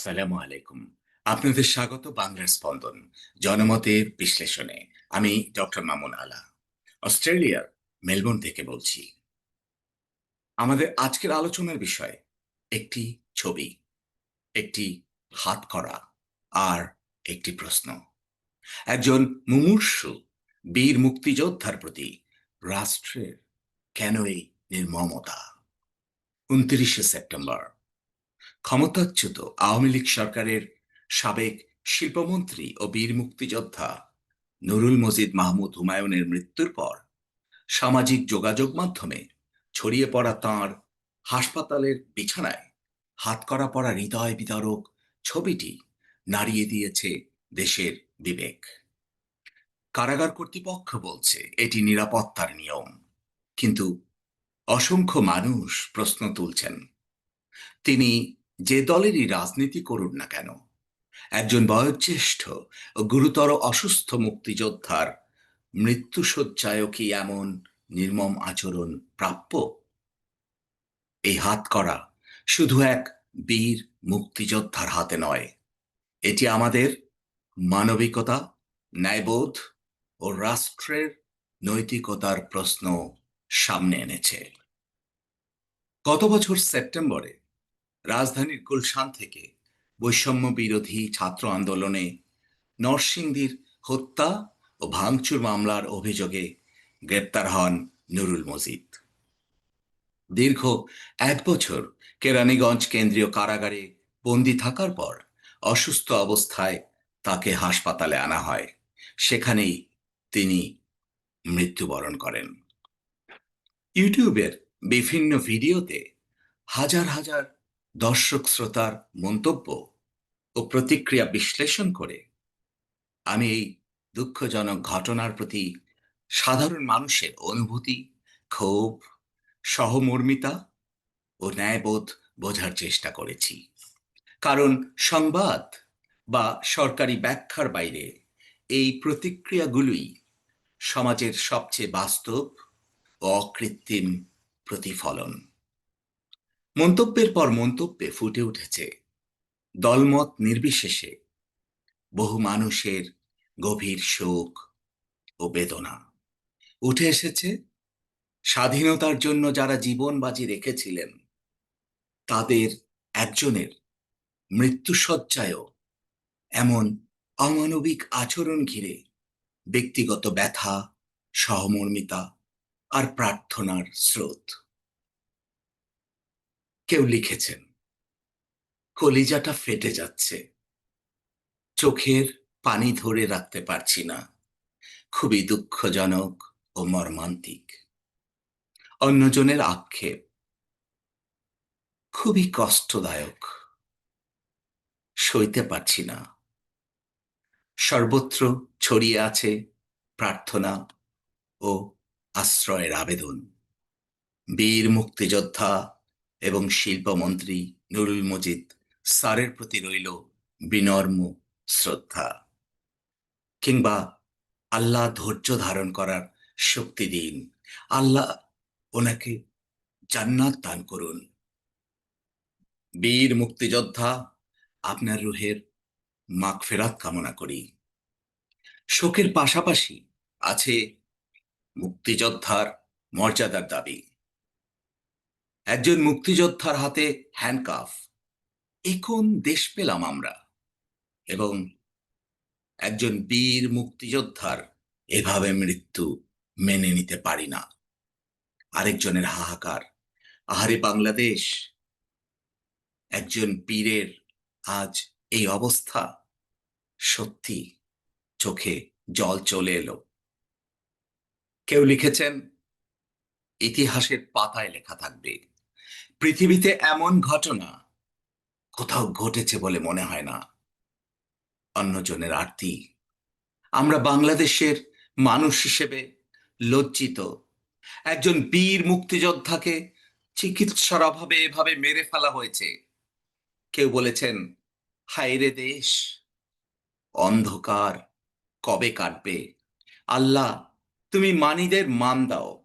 আসসালামু আলাইকুম। আপনাদের স্বাগত বাংলার স্পন্দন জনমতের বিশ্লেষণে। আমি ডক্টর মামুন আলা, অস্ট্রেলিয়ার মেলবোর্ন থেকে বলছি। আমাদের আজকের আলোচনার বিষয়, একটি ছবি, একটি হাত করা আর একটি প্রশ্ন। একজন মুমূর্ষু বীর মুক্তিযোদ্ধার প্রতি রাষ্ট্রের কেন এই নির্মমতা? উনত্রিশে সেপ্টেম্বর ক্ষমতাচ্যুত আওয়ামী লীগ সরকারের সাবেক শিল্পমন্ত্রী ও বীর মুক্তিযোদ্ধা নুরুল মজিদ মাহমুদ হুমায়ুনের মৃত্যুর পর সামাজিক যোগাযোগ মাধ্যমে ছড়িয়ে পড়া তাঁর হাসপাতালের বিছানায় হাত করা পড়া হৃদয় বিদারক ছবিটি নাড়িয়ে দিয়েছে দেশের বিবেক। কারাগার কর্তৃপক্ষ বলছে এটি নিরাপত্তার নিয়ম, কিন্তু অসংখ্য মানুষ প্রশ্ন তুলছেন। তিনি যে দলেরই রাজনীতি করুন না কেন। একজন বয়োজ্যেষ্ঠ ও গুরুতর অসুস্থ মুক্তিযোদ্ধার মৃত্যুসজ্জায়ও কি এমন নির্মম আচরণ প্রাপ্য? এই হাত করা শুধু এক বীর মুক্তিযোদ্ধার হাতে নয়, এটি আমাদের মানবিকতা, ন্যায়বোধ ও রাষ্ট্রের নৈতিকতার প্রশ্ন সামনে এনেছে। গত বছর সেপ্টেম্বরে রাজধানীর গুলশান থেকে বৈষম্য বিরোধী ছাত্র আন্দোলনে নরসিংদীর হত্যা ও ভাঙচুর মামলার অভিযোগে গ্রেপ্তার হন নুরুল মজিদ। দীর্ঘ এক বছর কেরানীগঞ্জ কেন্দ্রীয় কারাগারে বন্দি থাকার পর অসুস্থ অবস্থায় তাকে হাসপাতালে আনা হয়। সেখানেই তিনি মৃত্যুবরণ করেন। ইউটিউবের বিভিন্ন ভিডিওতে হাজার হাজার দর্শক শ্রোতার মন্তব্য ও প্রতিক্রিয়া বিশ্লেষণ করে আমি এই দুঃখজনক ঘটনার প্রতি সাধারণ মানুষের অনুভূতি, ক্ষোভ, সহমর্মিতা ও ন্যায়বোধ বোঝার চেষ্টা করেছি। কারণ সংবাদ বা সরকারি ব্যাখ্যার বাইরে এই প্রতিক্রিয়াগুলোই সমাজের সবচেয়ে বাস্তব ও অকৃত্রিম প্রতিফলন। মন্তব্যের পর মন্তব্যে ফুটে উঠেছে দলমত নির্বিশেষে বহু মানুষের গভীর শোক ও বেদনা। উঠে এসেছে স্বাধীনতার জন্য যারা জীবন বাজি রেখেছিলেন, তাদের একজনের মৃত্যুসজ্জায়ও এমন অমানবিক আচরণ ঘিরে ব্যক্তিগত ব্যথা, সহমর্মিতা আর প্রার্থনার স্রোত। কেউ লিখেছেন। কলিজাটা ফেটে যাচ্ছে। চোখের পানি ধরে রাখতে পারছি না। খুবই দুঃখজনক ও মর্মান্তিক। অন্যজনের আক্ষেপ খুবই কষ্টদায়ক। সইতে পারছি না। সর্বত্র ছড়িয়ে আছে প্রার্থনা ও আশ্রয়ের আবেদন। বীর মুক্তিযোদ্ধা এবং শিল্পমন্ত্রী নুরুল মজিদ স্যারের প্রতি রইল বিনর্ম শ্রদ্ধা কিংবা আল্লাহ ধৈর্য ধারণ করার শক্তি দিন। আল্লাহ ওনাকে জান্নাত দান করুন। বীর মুক্তিযোদ্ধা, আপনার রুহের মাগফেরাত কামনা করি। শোকের পাশাপাশি আছে মুক্তিযোদ্ধার মর্যাদার দাবি। একজন মুক্তিযোদ্ধার হাতে হ্যান্ডকাফ এ কোন দেশ পেলাম আমরা। এবং একজন বীর মুক্তিযোদ্ধার এভাবে মৃত্যু মেনে নিতে পারি না। আরেকজনের হাহাকার। আহারে বাংলাদেশ, একজন বীরের আজ এই অবস্থা। সত্যি চোখে জল চলে এলো। কেউ লিখেছেন, ইতিহাসের পাতায় লেখা থাকবে। পৃথিবীতে এমন ঘটনা কোথাও ঘটেছে বলে মনে হয় না। অন্যজনের আরতি আমরা বাংলাদেশের মানুষ হিসেবে লজ্জিত। একজন বীর মুক্তিযোদ্ধাকে চিকিৎসার অভাবে এভাবে মেরে ফেলা হয়েছে। কেউ বলেছেন হায়রে দেশ, অন্ধকার কবে কাটবে? আল্লাহ, তুমি মানিদের মান দাও।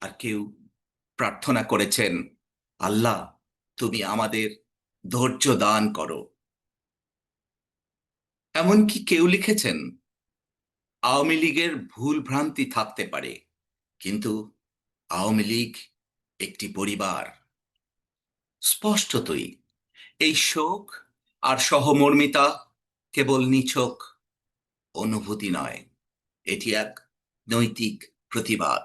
আর কেউ প্রার্থনা করেছেন আল্লাহ, তুমি আমাদের ধৈর্য দান করো। এমনকি কেউ লিখেছেন, আওয়ামী লীগের ভুল ভ্রান্তি থাকতে পারে, কিন্তু আওয়ামী লীগ একটি পরিবার। স্পষ্টতই, এই শোক আর সহমর্মিতা কেবল নিছক অনুভূতি নয়, এটি এক নৈতিক প্রতিবাদ।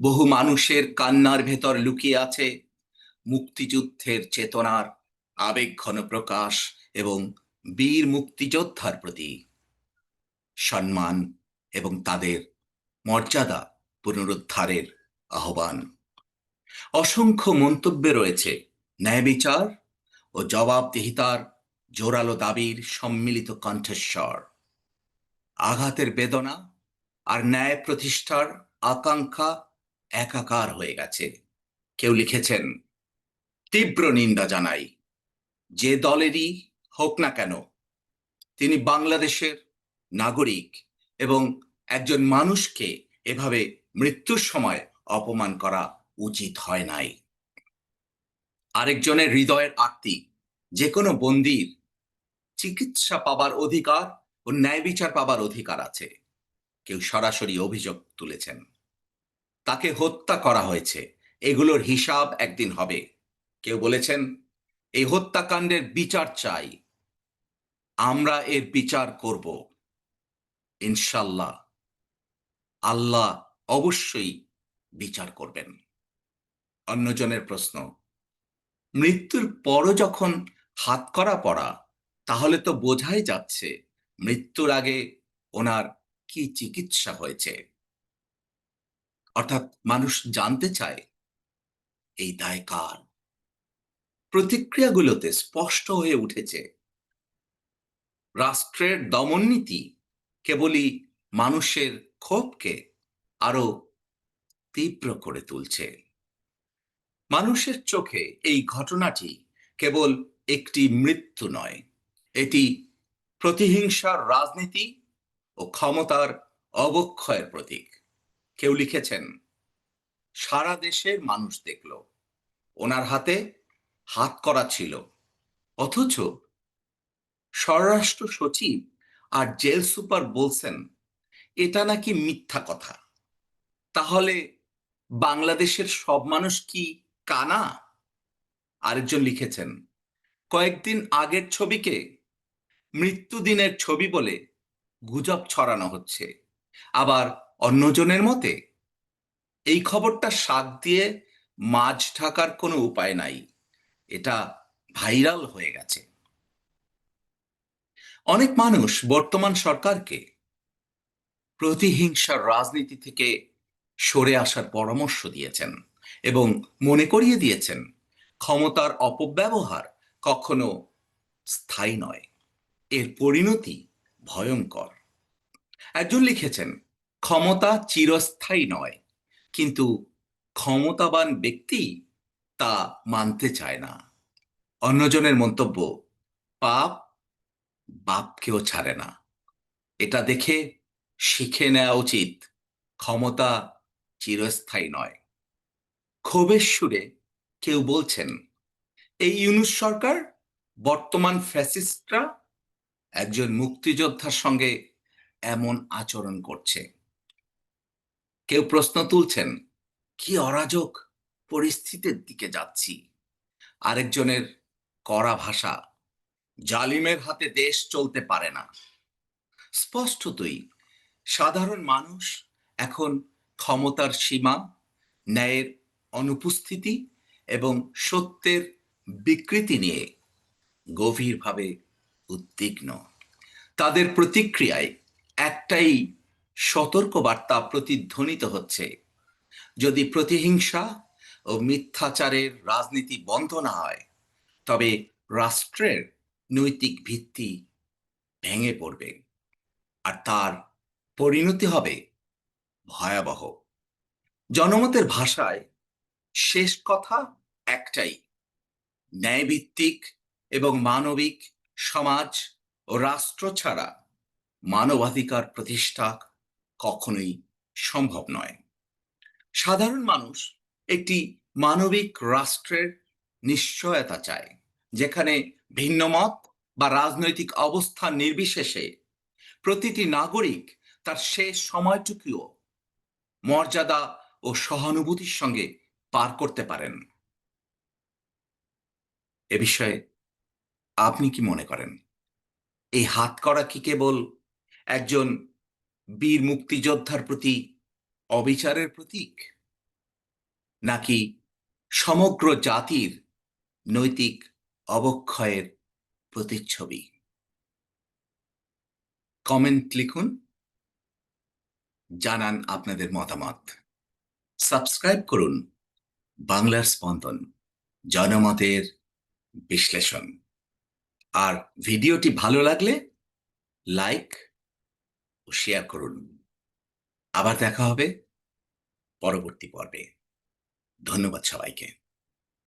বহু মানুষের কান্নার ভেতর লুকিয়ে আছে মুক্তিযুদ্ধের চেতনার আবেগঘন প্রকাশ এবং বীর মুক্তিযোদ্ধার প্রতি সম্মান এবং তাদের মর্যাদা পুনরুদ্ধারের আহ্বান। অসংখ্য মন্তব্যে রয়েছে ন্যায় বিচার ও জবাবদিহিতার জোরালো দাবির সম্মিলিত কণ্ঠস্বর। আঘাতের বেদনা আর ন্যায় প্রতিষ্ঠার আকাঙ্ক্ষা একাকার হয়ে গেছে। কেউ লিখেছেন তীব্র নিন্দা জানাই। যে দলেরই হোক না কেন, তিনি বাংলাদেশের নাগরিক এবং একজন মানুষকে এভাবে মৃত্যুর সময় অপমান করা উচিত হয় নাই। আরেকজনের হৃদয়ের আত্মি যে কোনো বন্দির চিকিৎসা পাবার অধিকার ও ন্যায় বিচার পাবার অধিকার আছে। কেউ সরাসরি অভিযোগ তুলেছেন। তাকে হত্যা করা হয়েছে। এগুলোর হিসাব একদিন হবে। কেউ বলেছেন, এই হত্যাকাণ্ডের বিচার চাই। আমরা এর বিচার করব। ইনশাল্লাহ আল্লাহ অবশ্যই বিচার করবেন। অন্যজনের প্রশ্ন, মৃত্যুর পরও যখন হাত করা পড়া, তাহলে তো বোঝাই যাচ্ছে মৃত্যুর আগে ওনার কি চিকিৎসা হয়েছে। অর্থাৎ মানুষ জানতে চায়, এই দায় কার? প্রতিক্রিয়াগুলোতে স্পষ্ট হয়ে উঠেছে। রাষ্ট্রের দমননীতি কেবলই মানুষের ক্ষোভকে আরও তীব্র করে তুলছে। মানুষের চোখে এই ঘটনাটি কেবল একটি মৃত্যু নয়, এটি প্রতিহিংসার রাজনীতি ও ক্ষমতার অবক্ষয়ের প্রতীক। কেউ লিখেছেন, সারা দেশের মানুষ দেখল, ওনার হাতে হাত করা ছিল। অথচ স্বরাষ্ট্র সচিব আর জেল সুপার বলছেন, এটা নাকি মিথ্যা কথা। তাহলে বাংলাদেশের সব মানুষ কি কানা? আরেকজন লিখেছেন, কয়েকদিন আগের ছবিকে মৃত্যুদিনের ছবি বলে গুজব ছড়ানো হচ্ছে। আবার অন্যজনের মতে, এই খবরটা শাক দিয়ে মাছ ঢাকার কোনো উপায় নাই। এটা ভাইরাল হয়ে গেছে। অনেক মানুষ বর্তমান সরকারকে প্রতিহিংসার রাজনীতি থেকে সরে আসার পরামর্শ দিয়েছেন এবং মনে করিয়ে দিয়েছেন, ক্ষমতার অপব্যবহার কখনো স্থায়ী নয়, এর পরিণতি ভয়ঙ্কর। একজন লিখেছেন, ক্ষমতা চিরস্থায়ী নয়, কিন্তু ক্ষমতাবান ব্যক্তি তা মানতে চায় না। অন্যজনের মন্তব্য, পাপ বাপকেও ছাড়ে না। এটা দেখে শিখে নেওয়া উচিত, ক্ষমতা চিরস্থায়ী নয়। ক্ষোভের সুরে কেউ বলছেন, এই ইউনুস সরকার বর্তমান ফ্যাসিস্টরা একজন মুক্তিযোদ্ধার সঙ্গে এমন আচরণ করছে। কেউ প্রশ্ন তুলছেন, কি অরাজক পরিস্থিতির দিকে যাচ্ছি। আরেকজনের কড়া ভাষা, জালিমের হাতে দেশ চলতে পারে না। স্পষ্টতই, সাধারণ মানুষ এখন ক্ষমতার সীমা, ন্যায়ের অনুপস্থিতি এবং সত্যের বিকৃতি নিয়ে গভীরভাবে উদ্বিগ্ন। তাদের প্রতিক্রিয়ায় একটাই সতর্কবার্তা প্রতিধ্বনিত হচ্ছে, যদি প্রতিহিংসা ও মিথ্যাচারের রাজনীতি বন্ধ না হয়, তবে রাষ্ট্রের নৈতিক ভিত্তি ভেঙে পড়বে আর তার পরিণতি হবে ভয়াবহ। জনমতের ভাষায় শেষ কথা একটাই, ন্যায়ভিত্তিক এবং মানবিক সমাজ ও রাষ্ট্র ছাড়া মানবাধিকার প্রতিষ্ঠা কখনোই সম্ভব নয়। সাধারণ মানুষ একটি মানবিক রাষ্ট্রের নিশ্চয়তা চায় যেখানে ভিন্নমত বা রাজনৈতিক অবস্থান নির্বিশেষে প্রতিটি নাগরিক তার শেষ সময়টুকুও মর্যাদা ও সহানুভূতির সঙ্গে পার করতে পারেন। এ বিষয়ে আপনি কি মনে করেন? এই হাত করা কি কেবল একজন বীর মুক্তিযোদ্ধার প্রতি অবিচারের প্রতীক? নাকি সমগ্র জাতির নৈতিক অবক্ষয়ের প্রতিচ্ছবি? কমেন্ট লিখুন। জানান আপনাদের মতামত। সাবস্ক্রাইব করুন বাংলার স্পন্দন, জনমতের বিশ্লেষণ। আর ভিডিওটি ভালো লাগলে লাইক ও শেয়ার করুন। আবার দেখা হবে পরবর্তী পর্বে। ধন্যবাদ সবাইকে।